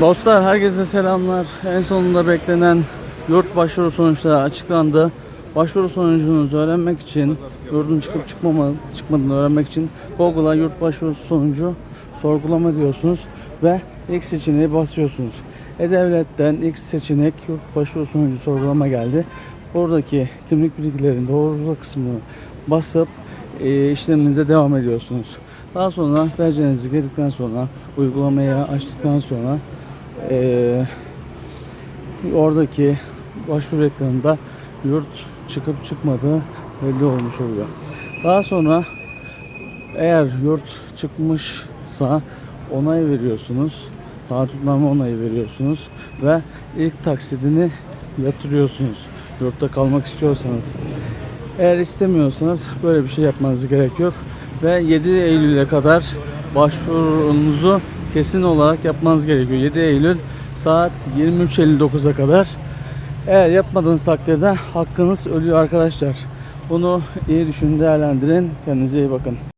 Dostlar herkese selamlar. En sonunda beklenen yurt başvuru sonuçları açıklandı. Başvuru sonucunuzu öğrenmek için, yurdun çıkıp çıkmama, çıkmadığını öğrenmek için Google'a yurt başvurusu sonucu sorgulama diyorsunuz ve ilk seçeneği basıyorsunuz. E-Devlet'ten ilk seçenek yurt başvuru sonucu sorgulama geldi. Buradaki kimlik bilgilerin doğruluk kısmını basıp e, işleminize devam ediyorsunuz. Daha sonra vereceğinizi girdikten sonra uygulamayı açtıktan sonra e, oradaki başvuru ekranında yurt çıkıp çıkmadığı belli olmuş oluyor. Daha sonra eğer yurt çıkmışsa onay veriyorsunuz. Taahhütname onayı veriyorsunuz ve ilk taksidini yatırıyorsunuz. Yurtta kalmak istiyorsanız. Eğer istemiyorsanız böyle bir şey yapmanız gerek yok. Ve 7 Eylül'e kadar başvurunuzu kesin olarak yapmanız gerekiyor. 7 Eylül saat 23.59'a kadar. Eğer yapmadığınız takdirde hakkınız ölüyor arkadaşlar. Bunu iyi düşünün, değerlendirin. Kendinize iyi bakın.